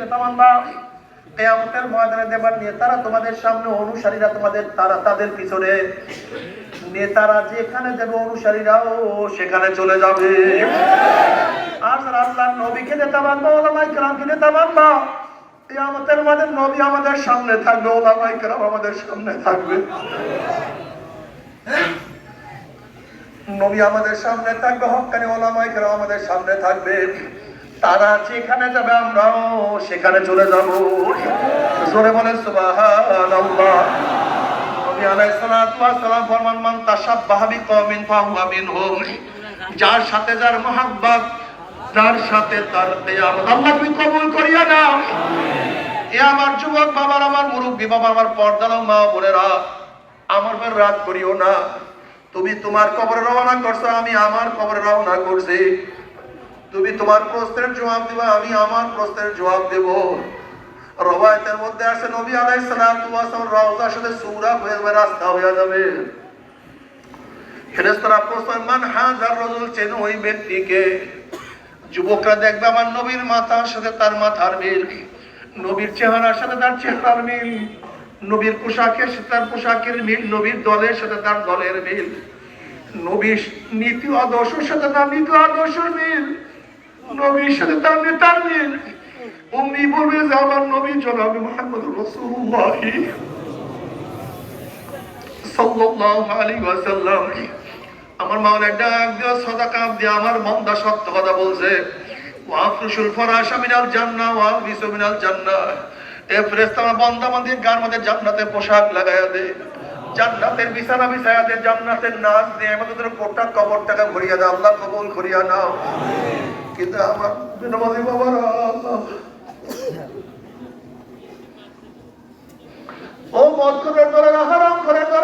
নেতা মানবা কেয়ামতের ময়দানে দেবার নেতারা তোমাদের সামনে অনুসারীরা তোমাদের, তারা তাদের পিছনে। নেতারা যেখানে যাবে অনুসারীরাও সেখানে চলে যাবে। আর আল্লাহ নবীকে নেতা মানবা ওলামাই কেরামকে নেতা মানবা কেয়ামতের মাঝে নবী আমাদের সামনে থাকবে, ওলামাই কেরাম আমাদের সামনে থাকবে। নবী আমাদের সামনে থাকবে, হকানি ওলামাই কেরাম আমাদের সামনে থাকবে। তারা যেখানে যাবে আমরাও সেখানে চলে যাব। জোরে বলে সাথে তার করিয়া আমার যুবক আমার বাবা, আমার মা আমার রাগ করিও না। তুমি তোমার কবরে রওনা করছ, আমি আমার কবরে রওনা করছি। তুমি তোমার প্রশ্নের জবাব দিবা, আমি আমার প্রশ্নের জবাব দেব। রবায়তের মধ্যে আছে, নবী ওয়াস সালাম রওজার সাথে সূরা হয়ে যাবে, রাস্তা হয়ে যাবে। ফেরেশতারা প্রশ্ন, মান হাজার রজুল চেন ওই ব্যক্তিকে? যুবকরা দেখবে, আমার নবীর মাথার সাথে তার মাথার মিল। নবীর চেহারার সাথে তার চেহারার মিল। নবীর পোশাকের সাথে তার পোশাকের মিল। নবীর দলের সাথে তার দলের মিল। নবীর নীতি আদর্শের সাথে তার নীতি আদর্শের মিল। নবীর সাথে বলবে যে আমার নবী মোহাম্মদ দিয়ে দিয়ে জান্নাতের পোশাক লাগায়া দে। জান্নাতের বিছানা বিছায়া দে, জান্নাতের নাচ দে আমাদের কোটা দে। আল্লাহ কবুল করিয়া নাও। কিন্তু আমার বিনমাজি বাবারা ও মদ করে না হারাম করে না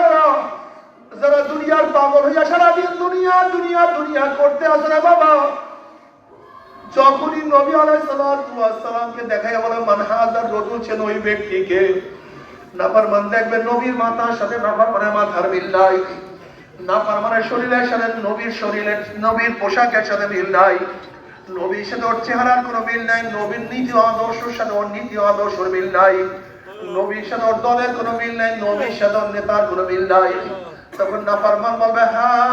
যারা দুনিয়ার পাগল হইয়া সারাদিন দুনিয়া দুনিয়া দুনিয়া করতে আসে না বাবা। যখনই নবী আলাইসালামকে দেখাই বলে মানহাজার রজুল ছিল ওই ব্যক্তিকে নাফার মান দেখবে নবীর মাথার সাথে নাফার মানে মাথার মিল নাই। নাফার মানে শরীরের সাথে নবীর শরীরের, নবীর পোশাকের সাথে মিল নাই। নবীর সাথে ওর চেহারার কোনো মিল নাই, নবীর নীতি আদর্শের সাথে ওর নীতি আদর্শের মিল নাই। নবীর সাথে ওর দলের কোনো মিল নাই, নবীর সাথে ওর নেতার কোনো মিল নাই। তখন নাফারমান বলবে হ্যাঁ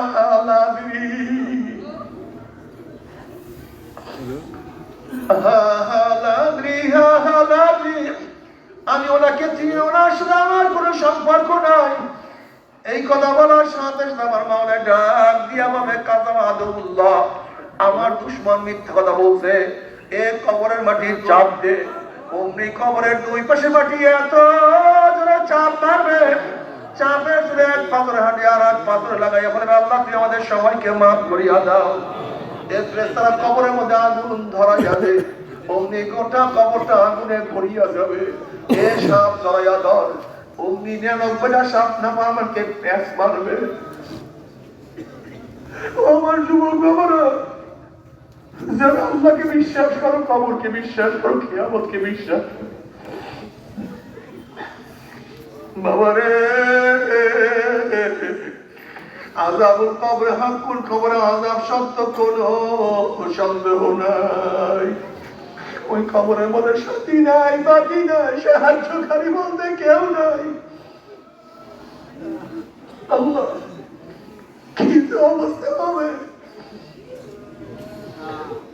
আমি ওনাকে চিনি, ওনার সাথে আমার কোনো সম্পর্ক নাই। এই কথা বলার সাথে আমার মাওলা ডাক দিয়া ভাবে কাজাম আদুল্লাহ আমার দুশ্মন মিথ্যা কথা বলছে। এ কবরের মাটির চাপ দে। অমনি কবরের দুই পাশে মাটি এত জোরে চাপ মারবে। চাপে জুড়ে এক পাথর হাঁটি আর এক পাথর লাগাই। বলবে আল্লাহ, তুমি আমাদের সবাইকে মাফ করিয়া দাও। এ ফেরেশতারা কবরের মধ্যে আগুন ধরা যাবে। অমনি গোটা কবরটা আগুনে ভরিয়া যাবে। এ সাপ ধরাইয়া ধর। অমনি নিরানব্বইটা সাপ নামা আমাকে প্যাঁচ মারবে। আমার যুবক বাবারা যারা আল্লাহকে বিশ্বাস করো, কবরকে বিশ্বাস করো, কিয়ামতকে বিশ্বাস। বাবারে আজাবুল কবরে হাকুল খবরে আজাব সত্য কোনো সন্দেহ নাই। ওই কবরের মধ্যে সাথী নাই, বাকি নাই, সাহায্যকারী বলতে কেউ নাই। আল্লাহ, কি অবস্থা হবে?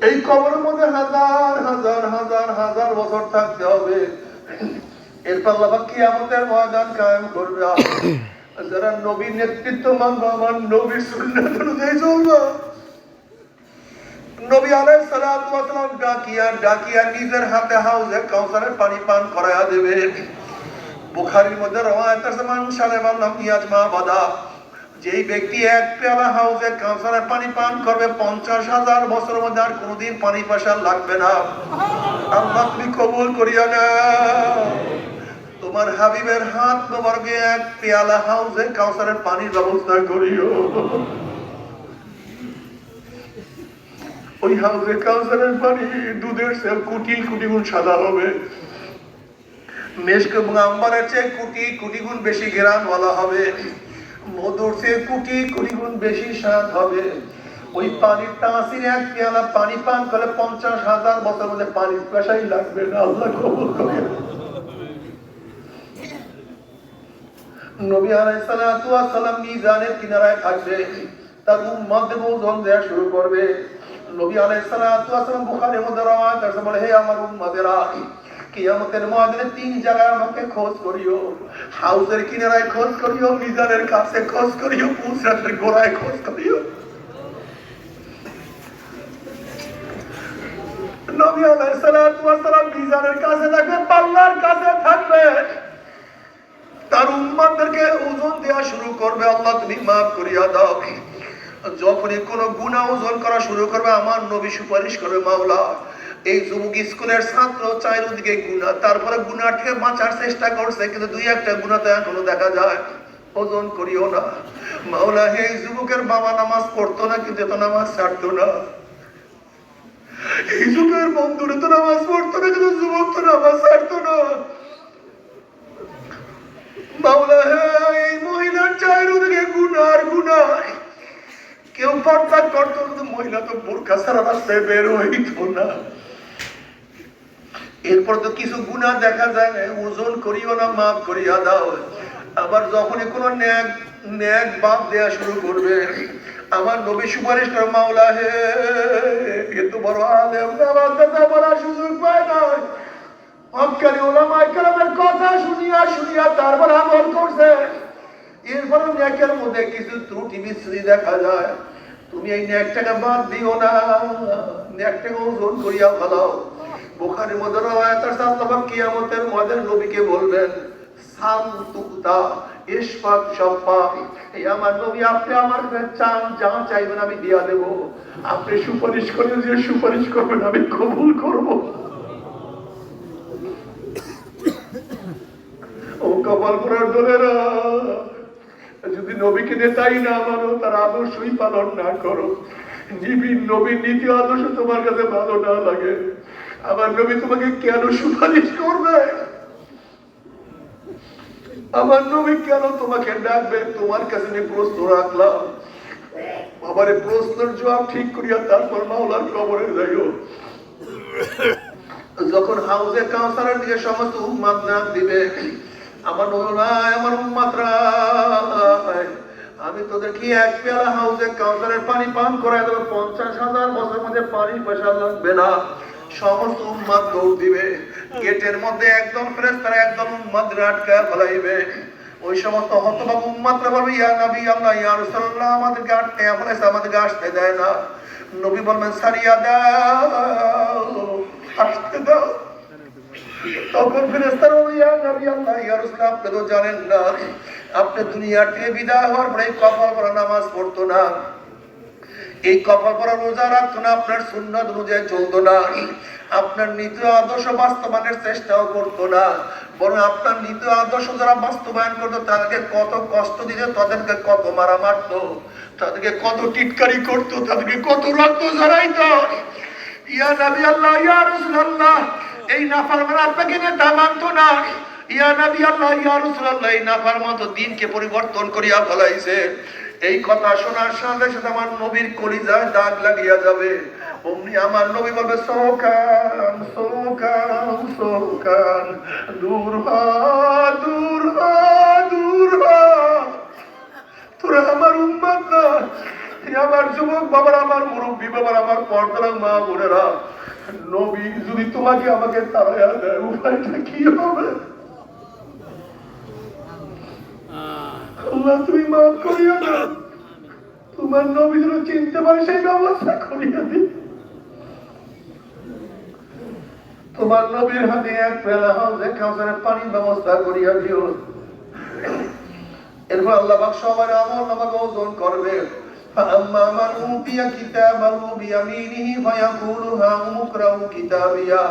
এই কবরের মধ্যে হাজার হাজার হাজার হাজার বছর থাকতে হবে। এরপর আল্লাহ ময়দান কায়েম করবে। যারা নেতৃত্ব আমার সুন্নাত অনুযায়ী নবী সালাম ডাকিয়া ডাকিয়া নিজের হাতে হাউজে কাউসারের পানি পান করায়া দেবে। বুখারীর মধ্যে রওয়ায়াত আছে, মান সালেমান নাম ইয়াজমা বাদা। যেই ব্যক্তি এক পেয়ালা হাউজে কাউসারের পানি পান করবে, পঞ্চাশ হাজার বছরের মধ্যে আর কোনোদিন পানি পয়সা লাগবে না। আল্লাহ তুমি কবুল করিয়া না। তোমার হাবিবের হাত মোবারকে এক পেয়ালা হাউজে কাউসারের পানির ব্যবস্থা করিও। ওই হাউজে কাউসারের পানি, দুধের সে কুটি কুটি গুণ সাদা হবে। মেশক এবং আম্বারের চেয়ে কুটি কুটি গুণ বেশি ঘেরান বলা হবে। মধুর চেয়ে গুণ বেশি স্বাদ হবে। ওই পানির এক পেয়ালা পানি পান পঞ্চাশ হাজার বছর মধ্যে পানির পেশাই লাগবে না, আল্লাহ কবুল করে নবী আলাইসালাম মিজানের কিনারায় থাকবে। তার দেয়া শুরু করবে। নবী আলাইসালাম বুখারের মধ্যে বলে, হে আমার কিয়ামতের ময়দানে তিন জায়গায় আমাকে খোঁজ করিও। হাউসের কিনারায় খোঁজ করিও, মিজানের কাছে খোঁজ করিও পুসরাতের গোড়ায় খোঁজ করিও। নবী আলাইসালাম মিজানের কাছে থাকবে, পাল্লার কাছে থাকবে। তার ওজন দেওয়া শুরু করবে, আল্লাহ তুমি মাফ করিয়া দাও। যখনই কোনো গুণা ওজন করা শুরু করবে, আমার নবী সুপারিশ করবে, মাওলা এই যুবক স্কুলের ছাত্র চারিদিকে গুণা তারপরে গুণা বাঁচার চেষ্টা করছে, কিন্তু দুই একটা গুণা তো এখনও দেখা যায়। ওজন করিও না। মাওলা, হে এই যুবকের বাবা নামাজ পড়তো না, কিন্তু এত নামাজ ছাড়তো না। এই যুগের বন্ধুরে তো নামাজ পড়তো না, কিন্তু যুবক তো নামাজ ছাড়তো না। মাওলা, হে এই মহিলার চারিদিকে গুনার গুনা কেউ পর্দা করতো কিন্তু মহিলা তো বোরখা সারা রাস্তায় বের হইতো না। এরপর তো কিছু গুণা দেখা যায় না ওজন করিও না মাফ করিয়া দাও। আবার যখনই কোনো ন্যাক ন্যাক বাপ দেয়া শুরু করবে, আমার নবী সুপারিশ করে, মাওলা হে এত বড় আলেম, আমার কথা বলার সুযোগ পায় না অজ্ঞানী ওলামাই কালামের কথা শুনিয়া শুনিয়া তারপর আমল করছে। এরপর ন্যাকের মধ্যে কিছু ত্রুটি বিচ্ছুরি দেখা যায়। তুমি এই ন্যাকটাকে বাদ দিও না, ন্যাকটাকে ওজন করিয়া ভালাও বোখারের মধ্যে রওয়ায়াত আছে কিয়ামতের মধ্যে নবীকে বলবেন শাফা এই আমার নবী, আপনি আমার চান, যা চাইবেন আমি দিয়া দেব। আপনি সুপারিশ করে যে সুপারিশ করবেন আমি কবুল করব। ও কপাল পড়ার দলেরা, যদি নবীকে দিয়ে তাই না মানো, তার আদর্শই পালন না করো। নিবিন নবীর নীতি আদর্শ তোমার কাছে ভালো না লাগে। আমার নবী তোমাকে কেন সুপারিশ করবে? আমার নবী কেন তোমাকে ডাকবে? তোমার কাছে আমি প্রশ্ন রাখলাম, আমার প্রশ্নের জবাব ঠিক করিয়া তারপর মাওলার কবরে যাইও। যখন হাউসে কাউন্সারের দিকে সমস্ত উম্মাদ নাম দিবে, আমার নবীরাই আমার উম্মাতরা আমি তোদেরকে এক পেয়ালা হাউসে কাউন্সারের পানি পান করাই দেবো? পঞ্চাশ হাজার বছরের মধ্যে পানি পয়সা লাগবে না। সমস্ত উম্মাদ দৌড় দিবে। গেটের মধ্যে ফেলাইবে। ওই সমস্ত উম্মাদরা বলবে, ইয়া নবী আল্লাহ, ইয়া রাসূলুল্লাহ আটকে দেয় না। নবী বলবেন সারিয়া দাও, আসতে দাও। তখন ফেরেস্তার ইয়া নবী আল্লাহ, ইয়া রাসূল আপনি তো জানেন না, আপনি দুনিয়া থেকে বিদায় হওয়ার পরে কপাল পরা নামাজ পড়তো না। এই কপাল পরা রোজা রাখতো না আপনার সুন্নত অনুযায়ী চলতো না। আপনার নীতি আদর্শ বাস্তবায়নের চেষ্টাও করতো না। বরং আপনার নীতি আদর্শ যারা বাস্তবায়ন করতো, তাদেরকে কত কষ্ট দিত, তাদেরকে কত মারা মারতো, তাদেরকে কত টিটকারি করতো, তাদেরকে কত রক্ত ঝরাইতো। ইয়া নবী আল্লাহ, ইয়া রাসূলুল্লাহ, এই নাফরমান আপনাকে নেতা মানতো না। ইয়া নবী আল্লাহ, ইয়া রাসূলুল্লাহ, এই নাফরমান তো দিনকে পরিবর্তন করিয়া ফেলাইছে। এই কথা শোনার সাথে সাথে আমার নবীর কলিজায় দাগ লাগিয়া যাবে। অমনি আমার নবী বলবে, সোকান সোকান সোকান, দূর তোরা আমার উম্মাদ না। আমার যুবক বাবার, আমার মুরব্বী বাবার, আমার পর্দার মা বোনেরা, নবী যদি তোমাকে আমাকে তাড়াইয়া দেয়, উপায়টা কি হবে? আল্লাহ তুমি মাফ করিয়া দাও তোমার নবী যেন চিনতে পারে সেই ব্যবস্থা করিয়া দিই তোমার নবীর হাতে এক পেলা হাউসে কাউসারের পানির ব্যবস্থা করিয়া দিও এরপর আল্লাহ পাক সবার আমল নামাকে ওজন করবে فأما من أوتي كتابه بيمينه فيقول هاؤم اقرءوا كتابيه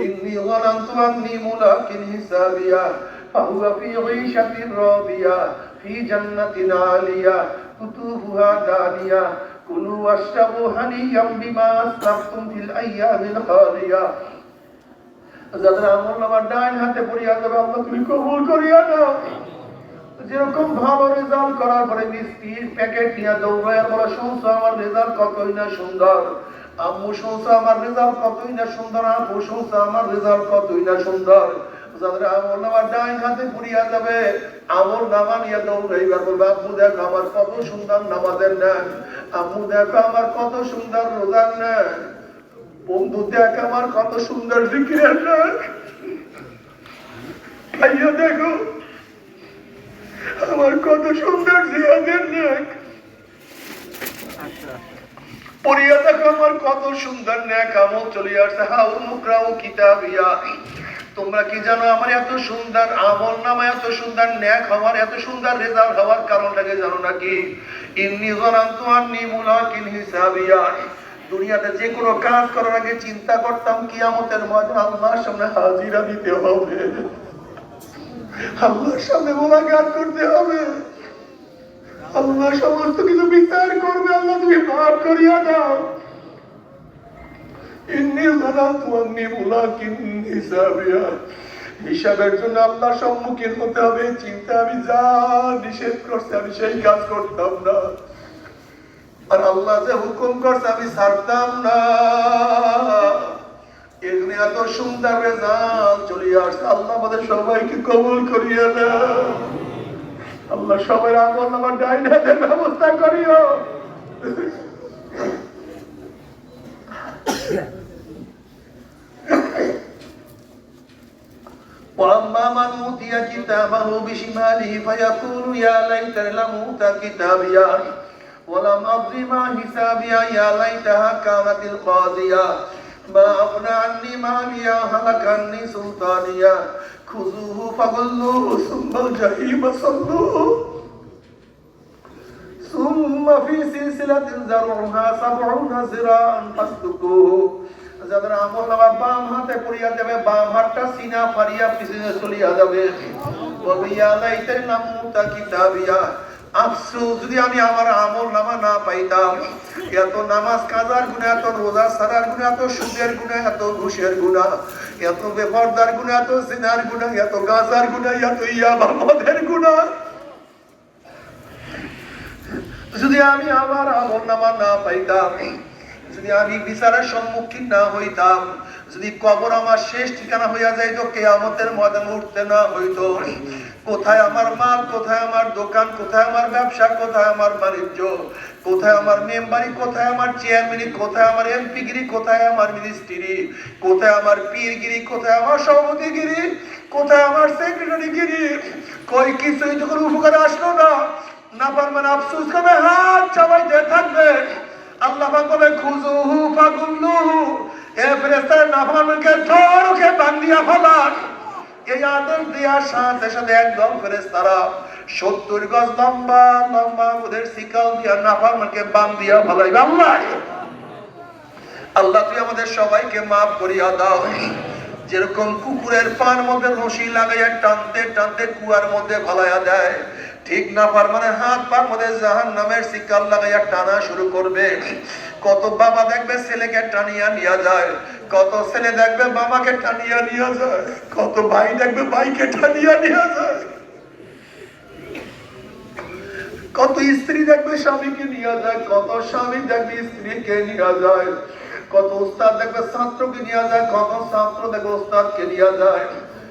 إني ظننت أني ملاق حسابيه فهو في عيشة راضية في جنة عالية قطوفها دانية كلوا واشربوا هنيئا بما أسلفتم في الأيام الخالية যাদের আমল নামার ডাইন হাতে পড়িয়া যাবে আল্লাহ তুমি কবুল করিয়া নাও যেরকম ভালো রেজাল্ট করার পরে মিষ্টির প্যাকেট নিয়ে দৌড়ায় বলে শুনছো আমার রেজাল্ট কতই না সুন্দর আম্মু শুনছো আমার রেজাল্ট কতই না সুন্দর আব্বু শুনছো আমার রেজাল্ট কতই না সুন্দর যাদের আমল নামা ডাইন হাতে পুড়িয়া যাবে। আমল নামা নিয়ে দৌড়াইবার বলবে আব্বু দেখো আমার কত সুন্দর নামাজের নেন আম্মু দেখো আমার কত সুন্দর রোজার নেন বন্ধু দেখ আমার কত সুন্দর জিকিরের নেন ভাইয়া দেখো আমার কত সুন্দর জিয়াদের নেক পড়িয়া দেখো আমার কত সুন্দর নেক আমল চলে আসছে। হাউ মুকরাও কিতাবিয়া। তোমরা কি জানো আমার এত সুন্দর আমল নামা, এত সুন্দর ন্যাক হওয়ার, এত সুন্দর রেজাল্ট হওয়ার কারণটাকে জানো নাকি? ইন্নি জনান্তু আন্নি মুলাকিন হিসাবিয়া। দুনিয়াতে যে কোনো কাজ করার আগে চিন্তা করতাম, কিয়ামতের মধ্যে আল্লাহর সামনে হাজিরা দিতে হবে। আল্লাহর সামনে মোলাকাত করতে হবে। আল্লাহ সমস্ত কিছু বিচার করবে, আল্লাহ তুমি মাফ করিয়া দাও। ইন্নি জানাতু আন্নি মুলাকিন হিসাবিয়া। হিসাবের জন্য আল্লাহর সম্মুখীন হতে হবে, চিন্তা আমি যা নিষেধ করছে আমি সেই কাজ করতাম না। আর আল্লাহ যে হুকুম করছে আমি ছাড়তাম না। এগুলি এত সুন্দর রেজাল্ট চলে আসছে। আল্লাহ আমাদের সবাইকে কবুল করিয়া না আল্লাহ সবাই আমল আমার ডাইন হাতের ব্যবস্থা করিও। وأما من أوتي كتابه بشماله فيقول يا ليتني لم أوت كتابيا ولم أدر ما حسابيا يا ليتها كانت القاضية ما أغنى عني ماليا هلك عني سلطانيا خذوه فغلوه ثم الجحيم صلوه ثم في سلسلة زرعها سبعون ذراعا فاسلكوه যাদের আমল নামা বাম হাতে পড়িয়া যাবে, বাম হাতটা সিনা ফারিয়া পিছনে চলিয়া যাবে। বলবে ইয়া লাইতের নাম মুতা কিতাবিয়া। আফসোস, যদি আমি আমার আমল নামা না পাইতাম, এত নামাজ কাজার গুণে, এত রোজা সারার গুণে, এত সুদের গুণে, এত ঘুষের গুণা, এত বেপরদার গুণে, এত সিনার গুণা, এত গাজার গুণা, এত ইয়া মদের গুণা। যদি আমি আমার আমল নামা না পাইতাম যদি আমি বিচারের সম্মুখীন না হইতাম যদি কবর আমার শেষ ঠিকানা হইয়া যাইত কেয়ামতের ময়দানে উঠতে না হইত কোথায় আমার মাল কোথায় আমার দোকান কোথায় আমার ব্যবসা কোথায় আমার বাণিজ্য কোথায় আমার মেম্বারি কোথায় আমার চেয়ারম্যানি কোথায় আমার এমপিগিরি কোথায় আমার মিনিস্ট্রি কোথায় আমার পীরগিরি কোথায় আমার সভাপতিগিরি কোথায় আমার সেক্রেটারিগিরি কই কিছুই তো কোনো উপকারে আসলো না না পারবেন আফসোস করে হাত চাবাইতে থাকবে আল্লাহ বলে খুজুহু এ ফেরেশতার নাফরমানকে ধরকে বান্দিয়া এই দেওয়ার সাথে সাথে একদম ফেরেশতারা সত্তর গজ লম্বা লম্বা ওদের দিয়া নাফরমানকে বান দিয়া ফলাইবে। আল্লাহ! আল্লাহ, তুই আমাদের সবাইকে মাফ করিয়া দাও। যেরকম কুকুরের পান মধ্যে রশি লাগাইয়া টানতে টানতে কুয়ার মধ্যে ফলাইয়া দেয় ঠিক না পার মানে হাত পার মধ্যে জাহান নামের শিকাল লাগাইয়া টানা শুরু করবে। কত বাবা দেখবে ছেলেকে টানিয়া নিয়ে যায়, কত ছেলে দেখবে বাবাকে টানিয়া নিয়ে যায়, কত ভাই দেখবে ভাইকে টানিয়া নিয়ে যায়। কত স্ত্রী দেখবে স্বামীকে নিয়ে যায়, কত স্বামী দেখবে স্ত্রীকে নিয়ে যায়, কত উস্তাদ দেখবে ছাত্রকে নিয়ে যায়, কত ছাত্র দেখবে উস্তাদকে নিয়ে যায়।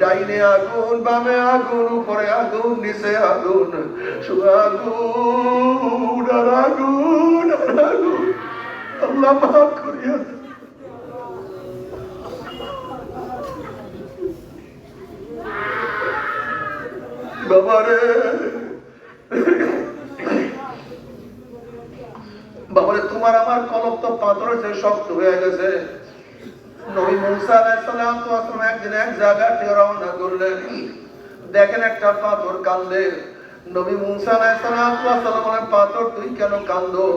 ডাইনে আগুন, বামে আগুন, উপরে আগুন, নিচে আগুন। আগুন আর আগুন আল্লাহ করিয়া বাবারে বাবারে তোমার আমার কলব তো পাথরের চেয়ে শক্ত হয়ে গেছে। নবী মুসা আলাইহিস সালাম তো আসলে একদিন এক জায়গা থেকে রওনা করলেন। দেখেন একটা পাথর কান্দে। নবী মুসা আলাইহিসসালাম বলেন, পাথর তুই কেন কান্দো?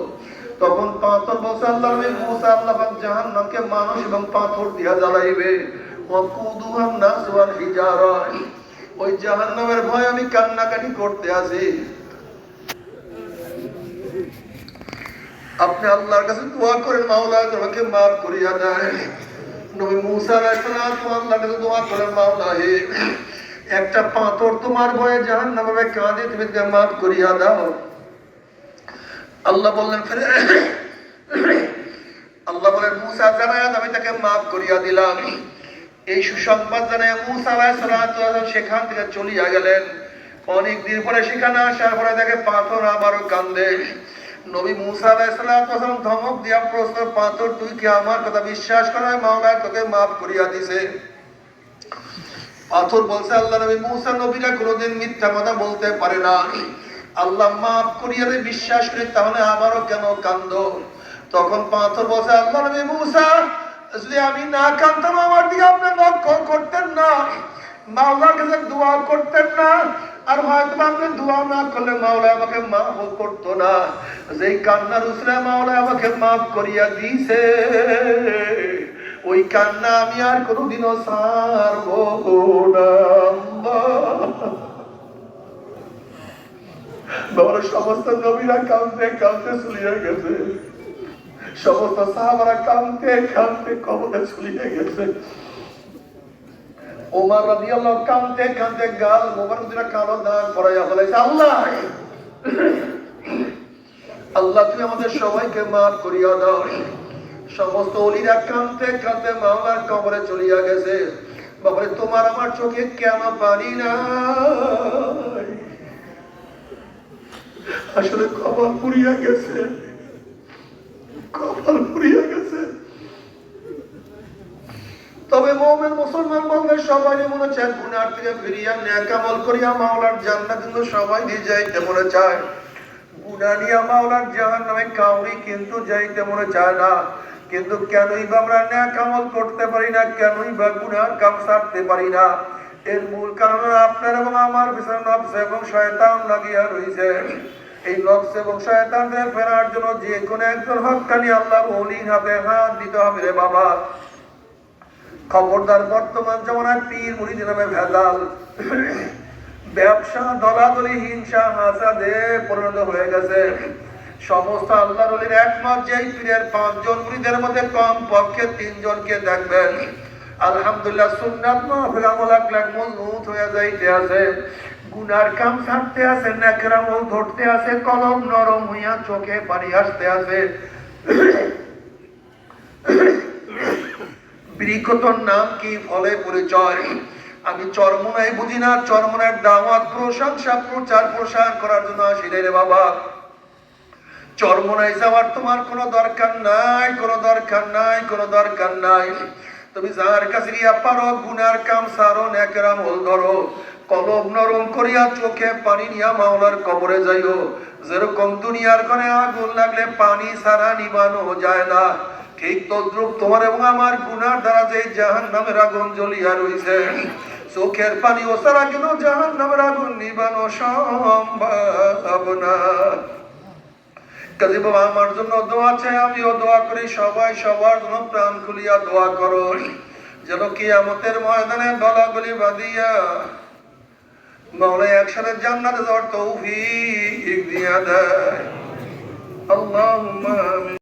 তখন পাথর বলছে, আল্লাহ নবী মুসা আল্লাহ পাক জাহান্নামকে মানুষ এবং পাথর দিয়া জ্বালাইবে। ওয়াকুদুহান নাস ওয়াল হিজারা। ওই জাহান্নামের ভয় আমি কান্নাকাটি করতে আছি। আপনি আল্লাহর কাছে দোয়া করেন মাওলা আমাকে মাফ করিয়া দেয়। নবী মুসা আলাইহিস সালাম আল্লাহর কাছে দোয়া করেন মাওলা হে একটা পাথর তোমার ভয়ে জাহান্নামে কাঁদে তুমি তাকে মাফ করিয়া দাও। আল্লাহ বললেন, ফিরে। আল্লাহ বলেন, মুসা জানায় আমি তাকে মাফ করিয়া দিলাম। এই সুসংবাদ জানায় মুসা আলাইহিস সালাম সেখান থেকে চলিয়া গেলেন। অনেক দিন পরে সেখানে আসার পরে দেখে পাথর আবারও কান্দে। নবী মুসা আলাইহিস সালাম ধমক দিয়া প্রশ্ন পাথর তুই কি আমার কথা বিশ্বাস করায় মাওলা তোকে মাফ করিয়া দিছে। পাথর বলছে, আল্লাহ নবী মুসা নবীরা কোনোদিন মিথ্যা কথা বলতে পারে না। আল্লাহ মাফ করিয়া বিশ্বাস করি, তাহলে আবারও কেন কান্দ? তখন পাথর বলছে, আল্লাহ নবী মুসা, যদি আমি না কান্দতাম আমার দিকে আপনি লক্ষ্য করতেন না। মাওলার কাছে দোয়া করতেন না। আর হয়তো আপনি দোয়া না করলে মাওলা আমাকে মাফ করতো না। যেই কান্নার উসরে মাওলা আমাকে মাফ করিয়া দিছে ওই কান্না আমি আর কোনোদিনও সারবো বাবার সমস্ত নবীরা কাঁদতে কাঁদতে চলিয়ে গেছে। সমস্ত সাহাবারা কাঁদতে কাঁদতে কবরে চলিয়ে গেছে। ওমর রাদিয়াল্লাহু কাঁদতে কাঁদতে গাল মোবারক কালো দাগ পরাইয়া ফেলাইছে। আল্লাহ! আল্লাহ, তুমি আমাদের সবাইকে মাফ করিয়া দাও। সমস্ত অলিরা কাঁদতে কাঁদতে মাওলার কবরে চলিয়া গেছে। বাবারে তোমার আমার চোখে কেন পানি নাই। আসলে কপাল পুড়িয়া গেছে। কপাল পুড়িয়া গেছে। তবে মোমেন মুসলমান বলবে, সবাই মনে চায়, গুনার থেকে ফিরিয়া ন্যাকামল করিয়া মাওলার জান্নাত কিন্তু সবাই দিয়ে যাইতে মনে চায়। গুনা নিয়া মাওলার জাহান নামে কাউরি কিন্তু যাইতে মনে চায় না। কিন্তু কেনই বা আমরা ন্যাকামল করতে পারি না, কেনই বা গুনার কাম সারতে পারি না। এর মূল কারণ আপনার এবং আমার পিছনে নবস এবং শয়তান লাগিয়া রয়েছে এই নবস এবং শয়তানদের ফেরার জন্য যে কোনো একজন হকানি আল্লাহ ওলির হাতে হাত দিতে হবে রে বাবা। খবরদার বর্তমান জমানায় পীর মুড়িদ নামে ভেজাল। ব্যবসা দলাদলি হিংসা হাসাদে পরিণত হয়ে গেছে। সমস্ত আল্লাহ রলির একমত যেই পীরের পাঁচজন মুড়িদের মধ্যে কম পক্ষে তিনজনকে দেখবেন। আলহামদুলিল্লাহ সুন্নাত মাহফিল আমল আকলাক মজবুত হয়ে যাইতে আছে। গুনার কাম ছাড়তে আছে নেকরামল ধরতে আছে, কলম নরম হইয়া চোখে পানি আসতে আছে। বৃক্ষতর নাম কি ফলে পরিচয়? আমি চরমনায় বুঝি না, চরমনার দাওয়াত প্রশংসা, প্রচার প্রসার করার জন্য আসি রে বাবা। চরমনায় যাওয়ার তোমার কোনো দরকার নাই, কোনো দরকার নাই, কোনো দরকার নাই। তুমি যার কাছে গিয়া পারো, গুনার কাম সারো নেকেরাম হল ধরো। কলম নরম করিয়া চোখে পানি নিয়া মাওলার কবরে যাইও। যেরকম দুনিয়ার কোনে আগুন লাগলে পানি সারা নিবানো যায় না। ঠিক তদ্রুপ তোমার এবং আমার গুনার দ্বারা যে জাহান নামের আগুন জ্বলিয়া রইছে চোখের পানি ও সারা কেন জাহান নামের আগুন নিবানো সম্ভব না? কাজী বাবা, আমার জন্য দোয়া চাই, আমিও দোয়া করি, সবাই সবার জন্য প্রাণ খুলিয়া দোয়া করো, যেন কি কিয়ামতের ময়দানে গলাগলি বাঁধিয়া মাওলা একসাথে জান্নাতে যাওয়ার তৌফিক দিয়া দেয়। আমিন।